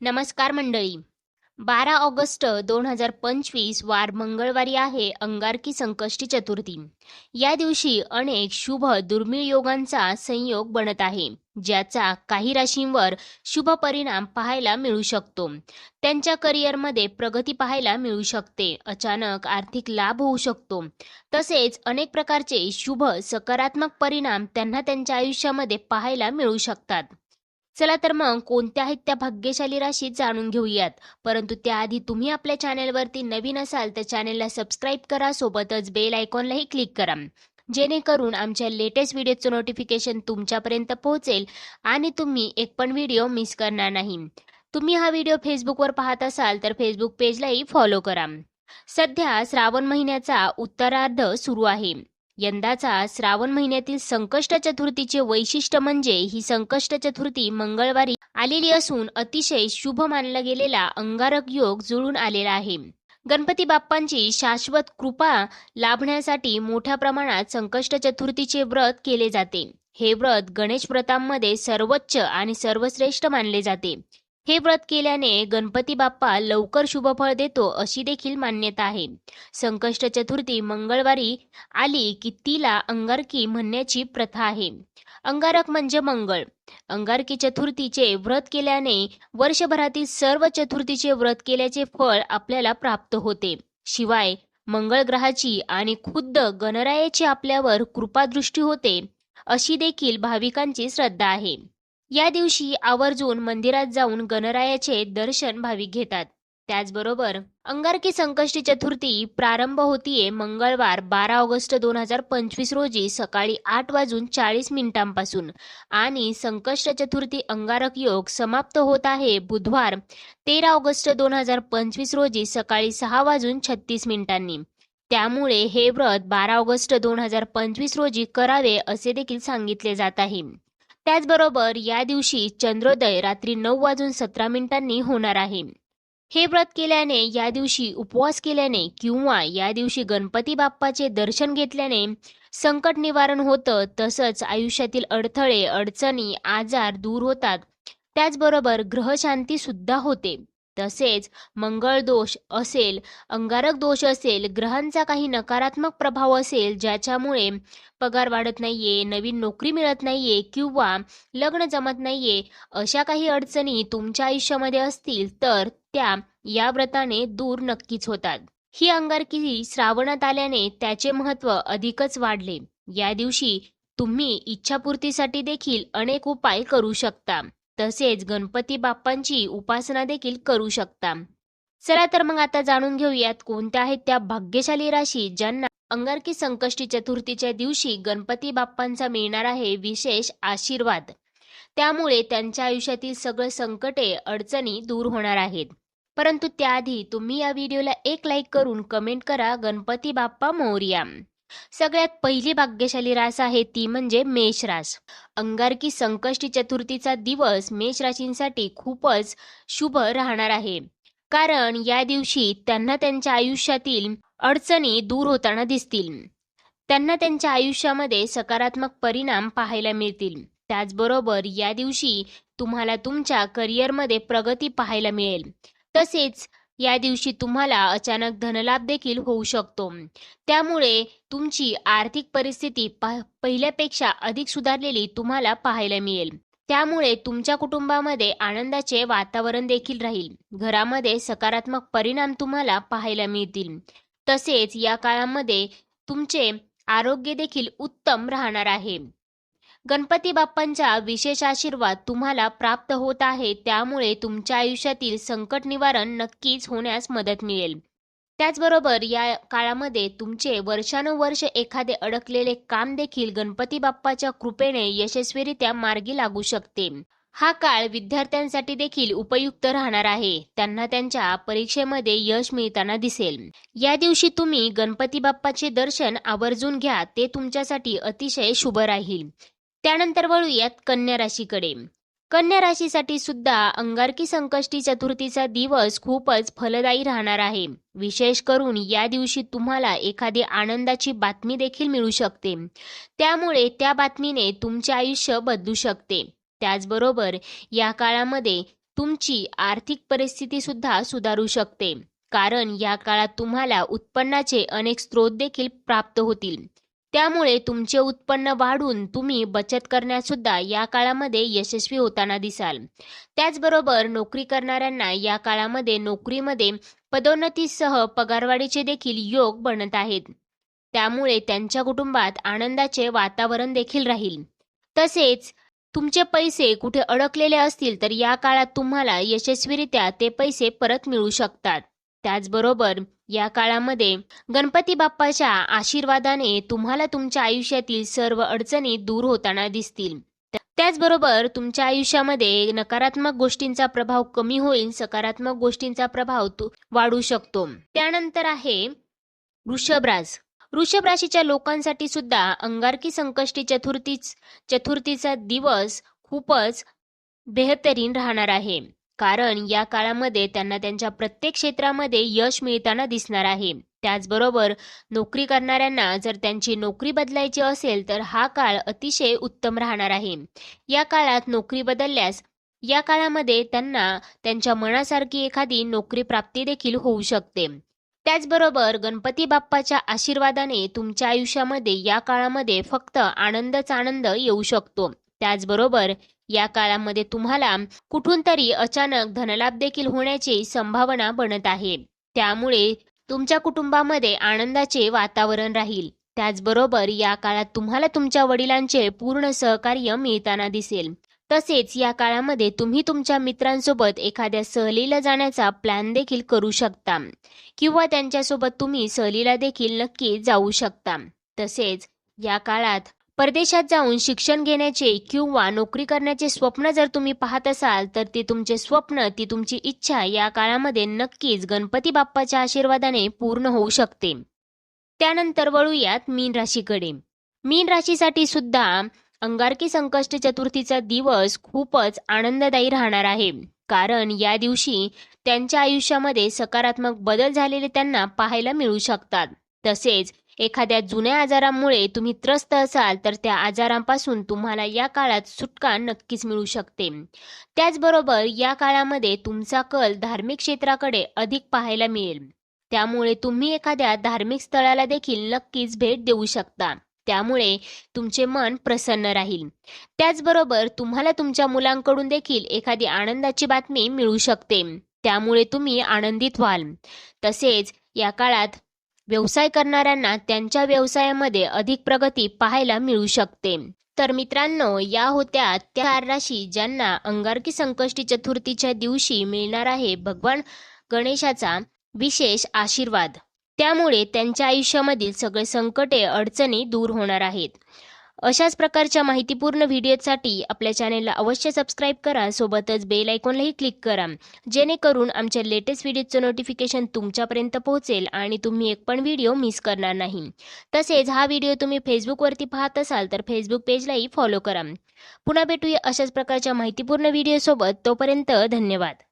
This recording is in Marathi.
नमस्कार मंडळी. बारा ऑगस्ट दोन हजार पंचवीस वार मंगळवारी आहे अंगारकी संकष्टी चतुर्थी. या दिवशी अनेक शुभ दुर्मिळ योगांचा संयोग बनत आहे ज्याचा काही राशींवर शुभ परिणाम पाहायला मिळू शकतो. त्यांच्या करिअरमध्ये प्रगती पाहायला मिळू शकते अचानक आर्थिक लाभ होऊ शकतो. तसेच अनेक प्रकारचे शुभ सकारात्मक परिणाम त्यांना त्यांच्या आयुष्यामध्ये पाहायला मिळू शकतात. चला तर मग कोणत्या आहेत त्या भाग्यशाली राशी जाणून घेऊयात. परंतु त्याआधी तुम्ही आपल्या चॅनेलवरती नवीन असाल तर चॅनेलला सबस्क्राईब करा सोबतच बेल आयकॉनलाही क्लिक करा. जेणेकरून आमच्या लेटेस्ट व्हिडिओचं नोटिफिकेशन तुमच्यापर्यंत पोहोचेल आणि तुम्ही एक पण व्हिडिओ मिस करणार नाही. तुम्ही हा व्हिडिओ फेसबुकवर पाहत असाल तर फेसबुक पेजलाही फॉलो करा. सध्या श्रावण महिन्याचा उत्तरार्ध सुरू आहे. यंदाचा श्रावण महिन्यातील संकष्ट चतुर्थीचे वैशिष्ट्य म्हणजे ही संकष्ट चतुर्थी मंगळवारी आलेली असून अतिशय शुभ मानला गेलेला अंगारक योग जुळून आलेला आहे. गणपती बाप्पांची शाश्वत कृपा लाभण्यासाठी मोठ्या प्रमाणात संकष्ट चतुर्थीचे व्रत केले जाते. हे व्रत गणेश व्रतांमध्ये सर्वोच्च आणि सर्वश्रेष्ठ मानले जाते. हे व्रत केल्याने गणपती बाप्पा लवकर शुभफळ देतो अशी देखील मान्यता आहे. संकष्ट चतुर्थी मंगळवारी आली की तिला अंगारकी म्हणण्याची प्रथा आहे. अंगारक म्हणजे मंगळ. अंगारकी चतुर्थीचे व्रत केल्याने वर्षभरातील सर्व चतुर्थीचे व्रत केल्याचे फळ आपल्याला प्राप्त होते. शिवाय मंगळ ग्रहाची आणि खुद्द गणरायाची आपल्यावर कृपादृष्टी होते अशी देखील भाविकांची श्रद्धा आहे. या दिवशी आवर्जून मंदिरात जाऊन गणरायाचे दर्शन भाविक घेतात. त्याचबरोबर अंगारकी संकष्टी चतुर्थी प्रारंभ होतीये मंगळवार बारा ऑगस्ट दोन हजार पंचवीस रोजी सकाळी आठ वाजून चाळीस मिनिटांपासून. आणि संकष्ट चतुर्थी अंगारक योग समाप्त होत आहे बुधवार तेरा ऑगस्ट दोन हजार पंचवीस रोजी सकाळी सहा वाजून छत्तीस मिनिटांनी. त्यामुळे हे व्रत बारा ऑगस्ट दोन हजार पंचवीस रोजी करावे असे देखील सांगितले जात आहे. त्याचबरोबर या दिवशी चंद्रोदय रात्री नऊ वाजून सतरा मिनिटांनी होणार आहे. हे व्रत केल्याने या दिवशी उपवास केल्याने किंवा या दिवशी गणपती बाप्पाचे दर्शन घेतल्याने संकट निवारण होतं तसंच आयुष्यातील अडथळे अडचणी आजार दूर होतात. त्याचबरोबर ग्रहशांती सुद्धा होते. तसेच मंगळ दोष असेल अंगारक दोष असेल ग्रहांचा काही नकारात्मक प्रभाव असेल ज्याच्यामुळे पगार वाढत नाहीये नवीन नोकरी मिळत नाहीये किंवा लग्न जमत नाहीये अशा काही अडचणी तुमच्या आयुष्यामध्ये असतील तर त्या या व्रताने दूर नक्कीच होतात. ही अंगारकी श्रावणात आल्याने त्याचे महत्त्व अधिकच वाढले. या दिवशी तुम्ही इच्छापूर्तीसाठी देखील अनेक उपाय करू शकता. तसेच गणपती बाप्पांची उपासना देखील करू शकता. चला तर मग आता जाणून घेऊयात कोणत्या आहेत त्या भाग्यशाली राशी ज्यांना अंगारकी संकष्टी चतुर्थीच्या दिवशी गणपती बाप्पांचा मिळणार आहे विशेष आशीर्वाद. त्यामुळे त्यांच्या आयुष्यातील सगळं संकटे अडचणी दूर होणार आहेत. परंतु त्याआधी तुम्ही या व्हिडिओला एक लाईक करून कमेंट करा गणपती बाप्पा मोर्या. सगळ्यात पहिली भाग्यशाली रास आहे ती म्हणजे मेष रास अंगारकी संकष्टी चतुर्थीचा दिवस मेष राशींसाठी खूपच शुभ राहणार आहे. कारण या दिवशी त्यांना त्यांच्या आयुष्यातील अडचणी दूर होताना दिसतील. त्यांना त्यांच्या आयुष्यामध्ये सकारात्मक परिणाम पाहायला मिळतील. त्याचबरोबर या दिवशी तुम्हाला तुमच्या करिअरमध्ये प्रगती पाहायला मिळेल. तसेच या दिवशी तुम्हाला अचानक धनलाभ देखील होऊ शकतो. त्यामुळे तुमची आर्थिक परिस्थिती पहिल्यापेक्षा अधिक सुधारलेली तुम्हाला पाहायला मिळेल. त्यामुळे तुमच्या कुटुंबामध्ये आनंदाचे वातावरण देखील राहील. घरामध्ये सकारात्मक परिणाम तुम्हाला पाहायला मिळतील. तसेच या काळामध्ये तुमचे आरोग्य देखील उत्तम राहणार आहे. गणपती बाप्पांचा विशेष आशीर्वाद तुम्हाला प्राप्त होत आहे त्यामुळे तुमच्या आयुष्यातील संकट निवारण नक्कीच होण्यास मदत मिळेल. त्याचबरोबर या काळामध्ये तुमचे वर्षानुवर्ष एखादे अडकलेले काम देखील गणपती बाप्पाच्या कृपेने यशस्वीरित्या मार्गी लागू शकते. हा काळ विद्यार्थ्यांसाठी देखील उपयुक्त राहणार आहे. त्यांना त्यांच्या परीक्षेमध्ये यश मिळताना दिसेल. या दिवशी तुम्ही गणपती बाप्पाचे दर्शन आवर्जून घ्या ते तुमच्यासाठी अतिशय शुभ राहील. त्यानंतर वळूयात कन्या राशीकडे. कन्या राशीसाठी सुद्धा अंगारकी संकष्टी चतुर्थीचा दिवस खूपच फलदायी राहणार आहे. विशेष करून या दिवशी तुम्हाला एखादी आनंदाची बातमी देखील मिळू शकते. त्यामुळे त्या बातमीने तुमचे आयुष्य बदलू शकते. त्याचबरोबर या काळामध्ये तुमची आर्थिक परिस्थिती सुद्धा सुधारू शकते. कारण या काळात तुम्हाला उत्पन्नाचे अनेक स्रोत देखील प्राप्त होतील. त्यामुळे तुमचे उत्पन्न वाढून तुम्ही बचत करण्यात सुद्धा या काळामध्ये यशस्वी होताना दिसाल. त्याचबरोबर नोकरी करणाऱ्यांना या काळामध्ये नोकरीमध्ये पदोन्नतीसह पगारवाढीचे देखील योग बनत आहेत. त्यामुळे त्यांच्या कुटुंबात आनंदाचे वातावरण देखील राहील. तसेच तुमचे पैसे कुठे अडकलेले असतील तर या काळात तुम्हाला यशस्वीरित्या ते पैसे परत मिळू शकतात. त्याचबरोबर या काळामध्ये गणपती बाप्पाच्या आशीर्वादाने तुम्हाला तुमच्या आयुष्यातील सर्व अडचणी दूर होताना दिसतील. त्याचबरोबर तुमच्या आयुष्यामध्ये नकारात्मक गोष्टींचा प्रभाव कमी होईल सकारात्मक गोष्टींचा प्रभाव वाढू शकतो. त्यानंतर आहे वृषभराज वृषभ राशीच्या लोकांसाठी सुद्धा अंगारकी संकष्टी चतुर्थीच चतुर्थीचा दिवस खूपच बेहतरीन राहणार आहे. कारण या काळामध्ये त्यांना त्यांच्या प्रत्येक क्षेत्रामध्ये यश मिळताना दिसणार आहे. त्याचबरोबर नोकरी करणाऱ्यांना जर त्यांची नोकरी बदलायची असेल तर हा काळ अतिशय उत्तम राहणार आहे. या काळात नोकरी बदलल्यास या काळामध्ये त्यांना त्यांच्या मनासारखी एखादी नोकरी प्राप्ती देखील होऊ शकते. त्याचबरोबर गणपती बाप्पाच्या आशीर्वादाने तुमच्या आयुष्यामध्ये या काळामध्ये फक्त आनंदच आनंद येऊ शकतो. त्याचबरोबर या काळामध्ये तुम्हाला कुठून तरी अचानक धनलाभ देखील होण्याची संभावना बनत आहे. त्यामुळे तुमच्या कुटुंबामध्ये आनंदाचे वातावरण राहील. त्याचबरोबर या काळात तुम्हाला तुमच्या वडिलांचे पूर्ण सहकार्य मिळताना दिसेल. तसेच या काळामध्ये तुम्ही तुमच्या मित्रांसोबत एखाद्या सहलीला जाण्याचा प्लॅन देखील करू शकता. किंवा त्यांच्यासोबत तुम्ही सहलीला देखील नक्की जाऊ शकता. तसेच या काळात परदेशात जाऊन शिक्षण घेण्याचे किंवा नोकरी करण्याचे स्वप्न जर तुम्ही पाहत असाल तर ते तुमचे स्वप्न ती तुमची इच्छा या काळामध्ये नक्कीच गणपती बाप्पाच्या आशीर्वादाने पूर्ण होऊ शकते. त्यानंतर वळूयात मीन राशीकडे. मीन राशीसाठी सुद्धा अंगारकी संकष्ट चतुर्थीचा दिवस खूपच आनंददायी राहणार आहे. कारण या दिवशी त्यांच्या आयुष्यामध्ये सकारात्मक बदल झालेले त्यांना पाहायला मिळू शकतात. तसेच एखाद्या जुन्या आजारामुळे तुम्ही त्रस्त असाल तर त्या आजारांपासून तुम्हाला या काळात सुटका नक्कीच मिळू शकते. त्याचबरोबर या काळामध्ये तुमचा कल धार्मिक क्षेत्राकडे अधिक पाहायला मिळेल. त्यामुळे तुम्ही एखाद्या धार्मिक स्थळाला देखील नक्कीच भेट देऊ शकता. त्यामुळे तुमचे मन प्रसन्न राहील. त्याचबरोबर तुम्हाला तुमच्या मुलांकडून देखील एखादी आनंदाची बातमी मिळू शकते. त्यामुळे तुम्ही आनंदित व्हाल. तसेच या काळात व्यवसाय करणाऱ्यांना त्यांच्या व्यवसायामध्ये अधिक प्रगती पाहायला मिळू शकते. तर मित्रांनो या होत्या त्या राशी ज्यांना अंगारकी संकष्टी चतुर्थीच्या दिवशी मिळणार आहे भगवान गणेशाचा विशेष आशीर्वाद. त्यामुळे त्यांच्या आयुष्यामधील सगळे संकटे अडचणी दूर होणार आहेत. अशाच प्रकारच्या माहितीपूर्ण व्हिडिओसाठी आपल्या चॅनेलला अवश्य सबस्क्राईब करा. सोबतच बेल आयकॉनलाही क्लिक करा. जेणेकरून आमच्या लेटेस्ट व्हिडिओचं नोटिफिकेशन तुमच्यापर्यंत पोहोचेल आणि तुम्ही एक पण व्हिडिओ मिस करणार नाही. तसेच हा व्हिडिओ तुम्ही फेसबुकवरती पाहत असाल तर फेसबुक पेजलाही फॉलो करा. पुन्हा भेटूया अशाच प्रकारच्या माहितीपूर्ण व्हिडिओसोबत. तोपर्यंत धन्यवाद.